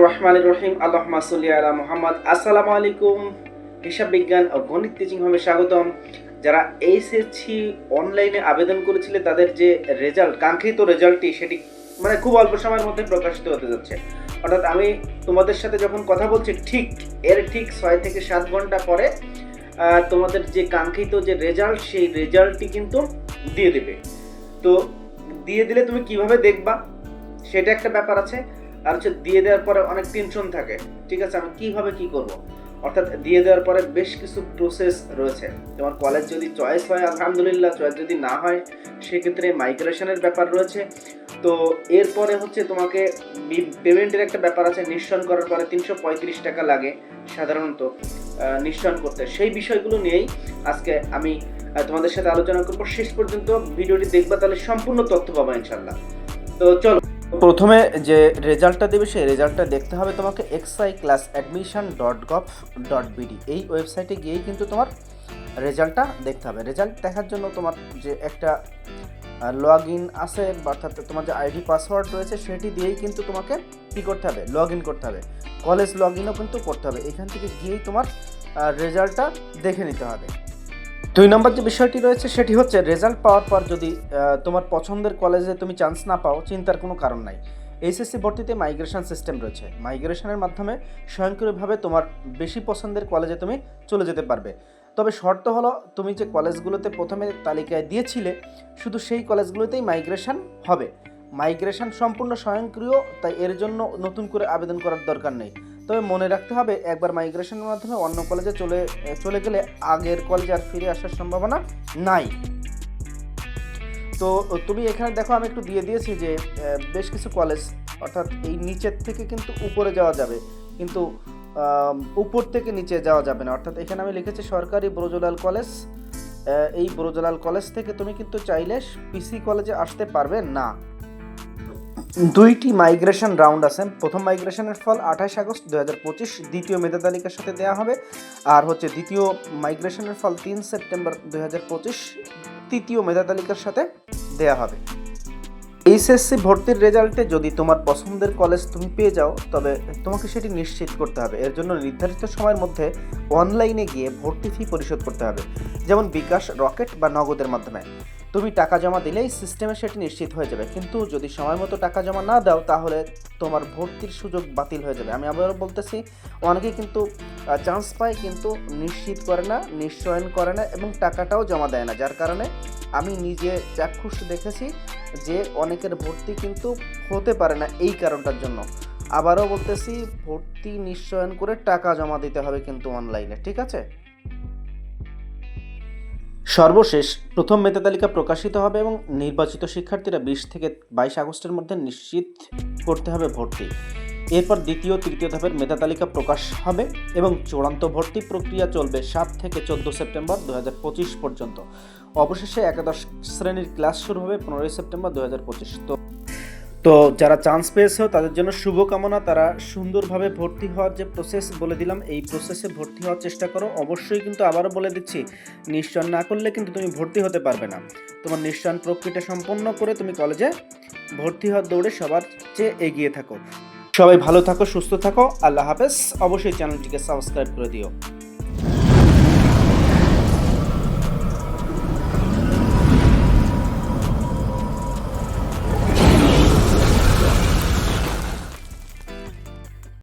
রহমান রহিম আল্লাহ সাল্লি আলা মোহাম্মদ আসসালামু আলাইকুম হিসাব বিজ্ঞান ও গণিত টিচিং হোমে স্বাগতম। যারা এইচএসসি অনলাইনে আবেদন করেছিলে, তাদের যে রেজাল্ট কাঙ্ক্ষিত রেজাল্টটি সেটি মানে খুব অল্প সময়ের মধ্যে প্রকাশিত হতে যাচ্ছে। অর্থাৎ আমি তোমাদের সাথে যখন কথা বলছি, ঠিক এর ঠিক ছয় থেকে সাত ঘণ্টা পরে তোমাদের যে কাঙ্ক্ষিত যে রেজাল্ট সেই রেজাল্টটি কিন্তু দিয়ে দেবে। তো, দিয়ে দিলে তুমি কীভাবে দেখবা? সেটা একটা ব্যাপার আছে। আর হচ্ছে দিয়ে দেওয়ার পরে অনেক টেনশন থাকে। ঠিক আছে, আমি কীভাবে কি করব? অর্থাৎ দিয়ে দেওয়ার পরে বেশ কিছু প্রসেস রয়েছে। তোমার কলেজ যদি চয়েস হয়, আলহামদুলিল্লাহ চয়েস যদি না হয়, সেক্ষেত্রে মাইগ্রেশনের ব্যাপার রয়েছে। তো এরপরে হচ্ছে তোমাকে পেমেন্টের একটা ব্যাপার আছে নিঃসরণ করার পরে তিনশো পঁয়ত্রিশ টাকা লাগে সাধারণত নিঃসরণ করতে। সেই বিষয়গুলো নিয়েই আজকে আমি তোমাদের সাথে আলোচনা করব। শেষ পর্যন্ত ভিডিওটি দেখবা, তাহলে সম্পূর্ণ তথ্য পাবা ইনশাল্লাহ তো চলো। প্রথমে যে রেজাল্টটা দেবে, সেই রেজাল্টটা দেখতে হবে তোমাকে XI class admission dot gov dot BD এই ওয়েবসাইটে গিয়েই কিন্তু তোমার রেজাল্টটা দেখতে হবে। রেজাল্ট দেখার জন্য তোমার যে একটা লগ ইন আছে, অর্থাৎ তোমার যে আইডি পাসওয়ার্ড রয়েছে, সেটি দিয়েই কিন্তু তোমাকে কী করতে হবে? লগ ইন করতে হবে। কলেজ লগ ইনও কিন্তু করতে হবে। এখান থেকে গিয়েই তোমার রেজাল্টটা দেখে নিতে হবে। দুই নম্বর যে বিষয়টি রয়েছে, সেটি হচ্ছে রেজাল্ট পাওয়ার পর যদি তোমার পছন্দের কলেজে তুমি চান্স না পাও, চিন্তার কোনো কারণ নাই। এইচএসসি ভর্তিতে মাইগ্রেশন সিস্টেম রয়েছে। মাইগ্রেশনের মাধ্যমে স্বয়ংক্রিয়ভাবে তোমার বেশি পছন্দের কলেজে তুমি চলে যেতে পারবে। তবে শর্ত হলো, তুমি যে কলেজগুলোতে প্রথমে তালিকায় দিয়েছিলে, শুধু সেই কলেজগুলোতেই মাইগ্রেশন হবে। মাইগ্রেশন সম্পূর্ণ স্বয়ংক্রিয়, তাই এর জন্য নতুন করে আবেদন করার দরকার নেই। তবে মনে রাখতে হবে, একবার মাইগ্রেশনের মাধ্যমে অন্য কলেজে চলে চলে গেলে আগের কলেজে আর ফিরে আসার সম্ভাবনা নাই। তো, তুমি এখানে দেখো, আমি একটু দিয়ে দিয়েছি যে বেশ কিছু কলেজ অর্থাৎ এই নিচের থেকে কিন্তু উপরে যাওয়া যাবে। কিন্তু উপর থেকে নিচে যাওয়া যাবে না। অর্থাৎ এখানে আমি লিখেছি সরকারি ব্রজলাল কলেজ এই ব্রজলাল কলেজ থেকে তুমি কিন্তু চাইলে পিসি কলেজে আসতে পারবে না। দুইটি মাইগ্রেশন রাউন্ড আছে। প্রথম মাইগ্রেশনের ফল আঠাশ আগস্ট দু হাজার পঁচিশ, দ্বিতীয় মেধা তালিকার সাথে দেওয়া হবে। আর হচ্ছে দ্বিতীয় মাইগ্রেশনের ফল তিন সেপ্টেম্বর দু হাজার পঁচিশ, তৃতীয় মেধা তালিকার সাথে দেওয়া হবে। এইচএসসি ভর্তির রেজাল্টে যদি তোমার পছন্দের কলেজ তুমি পেয়ে যাও, তবে তোমাকে সেটি নিশ্চিত করতে হবে। এর জন্য নির্ধারিত সময়ের মধ্যে অনলাইনে গিয়ে ভর্তি ফি পরিশোধ করতে হবে। যেমন বিকাশ, রকেট বা নগদের মাধ্যমে। তুমি টাকা জমা দিলেই সিস্টেমে সেটি নিশ্চিত হয়ে যাবে। কিন্তু যদি সময় মতো টাকা জমা না দাও, তাহলে তোমার ভর্তির সুযোগ বাতিল হয়ে যাবে। আমি আবারও বলতেছি অনেকে কিন্তু চান্স পায় কিন্তু নিশ্চিত করে না, নিশ্চয়ন করে না এবং টাকাটাও জমা দেয় না। যার কারণে আমি নিজে চাক্ষুষ দেখেছি যে অনেকের ভর্তি কিন্তু হতে পারে না এই কারণটার জন্য। আবারও বলতেছি, ভর্তি নিশ্চয়ন করে টাকা জমা দিতে হবে কিন্তু অনলাইনে ঠিক আছে? সর্বশেষ, প্রথম মেধা তালিকা প্রকাশিত হবে এবং নির্বাচিত শিক্ষার্থীরা বিশ থেকে বাইশ আগস্টের মধ্যে নিশ্চিত করতে হবে ভর্তি। এরপর দ্বিতীয়, তৃতীয় ধাপের মেধা তালিকা প্রকাশ হবে এবং চূড়ান্ত ভর্তি প্রক্রিয়া চলবে সাত থেকে চোদ্দ সেপ্টেম্বর দু হাজার পঁচিশ পর্যন্ত। অবশেষে একাদশ শ্রেণির ক্লাস শুরু হবে পনেরোই সেপ্টেম্বর দু তো তো যারা চান্স পেয়েছ তাদের জন্য শুভকামনা, তারা সুন্দরভাবে ভর্তি হওয়ার যে প্রসেস বলে দিলাম, এই প্রসেসে ভর্তি হওয়ার চেষ্টা করো। অবশ্যই কিন্তু আবারও বলে দিচ্ছি নিশ্চয়ন না করলে কিন্তু তুমি ভর্তি হতে পারবে না। তোমার নিশ্চয়ন প্রক্রিয়াটা সম্পন্ন করে তুমি কলেজে ভর্তি হওয়ার দৌড়ে সবার চেয়ে এগিয়ে থাকো। সবাই ভালো থাকো, সুস্থ থাকো, আল্লাহ হাফেজ। অবশ্যই চ্যানেলটিকে সাবস্ক্রাইব করে দিও।